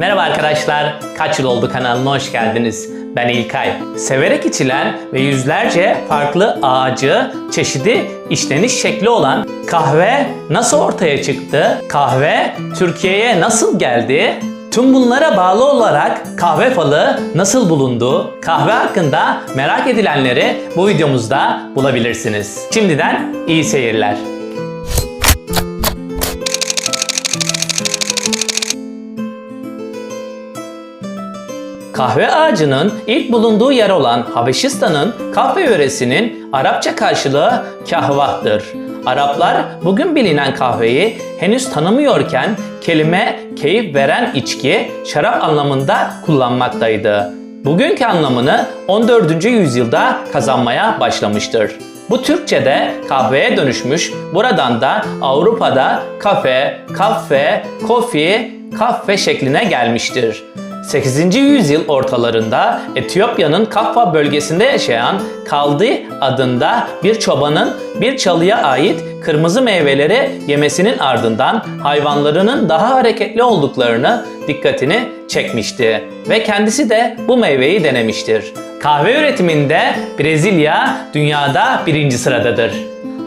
Merhaba arkadaşlar, kaç yıl oldu kanalına hoş geldiniz. Ben İlkay. Severek içilen ve yüzlerce farklı ağacı, çeşidi, işleniş şekli olan kahve nasıl ortaya çıktı? Kahve Türkiye'ye nasıl geldi? Tüm bunlara bağlı olarak kahve falı nasıl bulundu? Kahve hakkında merak edilenleri bu videomuzda bulabilirsiniz. Şimdiden iyi seyirler. Kahve ağacının ilk bulunduğu yer olan Habeşistan'ın kahve yöresinin Arapça karşılığı kahvahtır. Araplar bugün bilinen kahveyi henüz tanımıyorken kelime keyif veren içki, şarap anlamında kullanmaktaydı. Bugünkü anlamını 14. yüzyılda kazanmaya başlamıştır. Bu Türkçe'de kahveye dönüşmüş, buradan da Avrupa'da kafe, kahve, kofi, kahve şekline gelmiştir. 8. yüzyıl ortalarında Etiyopya'nın Kaffa bölgesinde yaşayan Kaldi adında bir çobanın bir çalıya ait kırmızı meyveleri yemesinin ardından hayvanlarının daha hareketli olduklarını dikkatini çekmişti ve kendisi de bu meyveyi denemiştir. Kahve üretiminde Brezilya dünyada birinci sıradadır.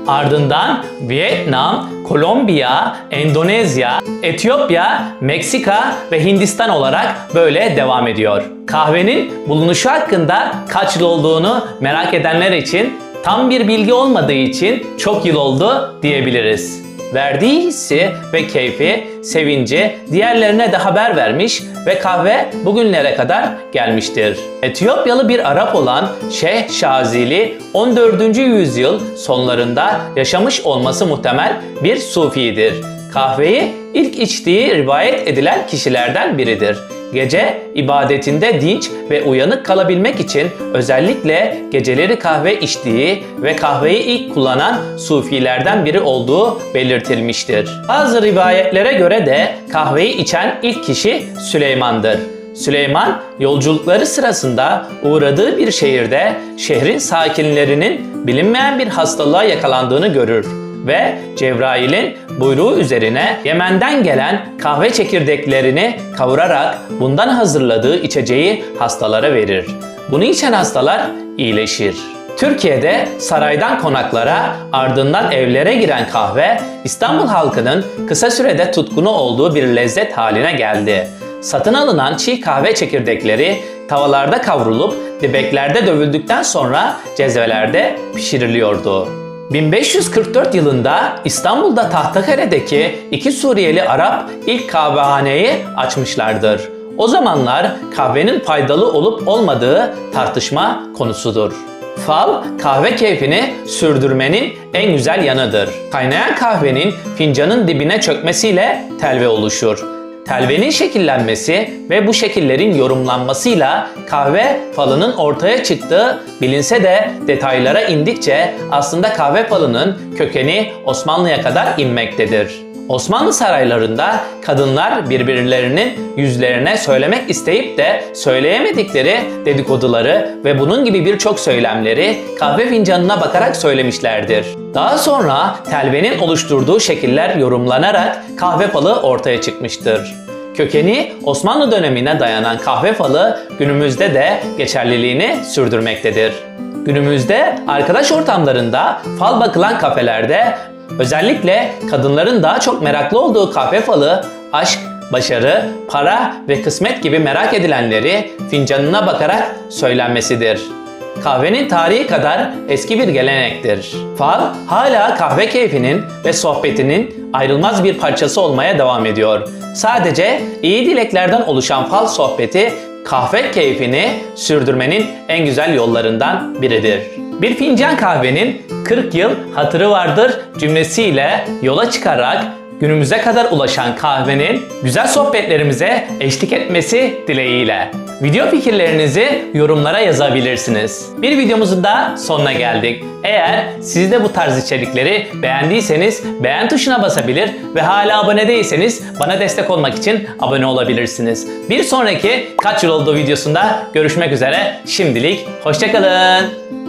Ardından Vietnam, Kolombiya, Endonezya, Etiyopya, Meksika ve Hindistan olarak böyle devam ediyor. Kahvenin bulunuşu hakkında kaç yıl olduğunu merak edenler için tam bir bilgi olmadığı için çok yıl oldu diyebiliriz. Verdiği hissi ve keyfi, sevinci diğerlerine de haber vermiş ve kahve bugünlere kadar gelmiştir. Etiyopyalı bir Arap olan Şeyh Şazili 14. yüzyıl sonlarında yaşamış olması muhtemel bir sufidir. Kahveyi ilk içtiği rivayet edilen kişilerden biridir. Gece ibadetinde dinç ve uyanık kalabilmek için özellikle geceleri kahve içtiği ve kahveyi ilk kullanan sufilerden biri olduğu belirtilmiştir. Bazı rivayetlere göre de kahveyi içen ilk kişi Süleyman'dır. Süleyman yolculukları sırasında uğradığı bir şehirde şehrin sakinlerinin bilinmeyen bir hastalığa yakalandığını görür ve Cebrail'in buyruğu üzerine Yemen'den gelen kahve çekirdeklerini kavurarak bundan hazırladığı içeceği hastalara verir. Bunu içen hastalar iyileşir. Türkiye'de saraydan konaklara, ardından evlere giren kahve, İstanbul halkının kısa sürede tutkunu olduğu bir lezzet haline geldi. Satın alınan çiğ kahve çekirdekleri tavalarda kavrulup dibeklerde dövüldükten sonra cezvelerde pişiriliyordu. 1544 yılında İstanbul'da Tahtakale'deki iki Suriyeli Arap ilk kahvehaneyi açmışlardır. O zamanlar kahvenin faydalı olup olmadığı tartışma konusudur. Fal, kahve keyfini sürdürmenin en güzel yanıdır. Kaynayan kahvenin fincanın dibine çökmesiyle telve oluşur. Telvenin şekillenmesi ve bu şekillerin yorumlanmasıyla kahve falının ortaya çıktığı bilinse de detaylara indikçe aslında kahve falının kökeni Osmanlı'ya kadar inmektedir. Osmanlı saraylarında kadınlar birbirlerinin yüzlerine söylemek isteyip de söyleyemedikleri dedikoduları ve bunun gibi birçok söylemleri kahve fincanına bakarak söylemişlerdir. Daha sonra telvenin oluşturduğu şekiller yorumlanarak kahve falı ortaya çıkmıştır. Kökeni Osmanlı dönemine dayanan kahve falı günümüzde de geçerliliğini sürdürmektedir. Günümüzde arkadaş ortamlarında fal bakılan kafelerde özellikle kadınların daha çok meraklı olduğu kahve falı aşk, başarı, para ve kısmet gibi merak edilenleri fincanına bakarak söylenmesidir. Kahvenin tarihi kadar eski bir gelenektir. Fal hala kahve keyfinin ve sohbetinin ayrılmaz bir parçası olmaya devam ediyor. Sadece iyi dileklerden oluşan fal sohbeti kahve keyfini sürdürmenin en güzel yollarından biridir. Bir fincan kahvenin 40 yıl hatırı vardır cümlesiyle yola çıkarak günümüze kadar ulaşan kahvenin güzel sohbetlerimize eşlik etmesi dileğiyle. Video fikirlerinizi yorumlara yazabilirsiniz. Bir videomuzun da sonuna geldik. Eğer siz de bu tarz içerikleri beğendiyseniz beğen tuşuna basabilir ve hala abone değilseniz bana destek olmak için abone olabilirsiniz. Bir sonraki kaç yıl olduğu videosunda görüşmek üzere. Şimdilik hoşçakalın.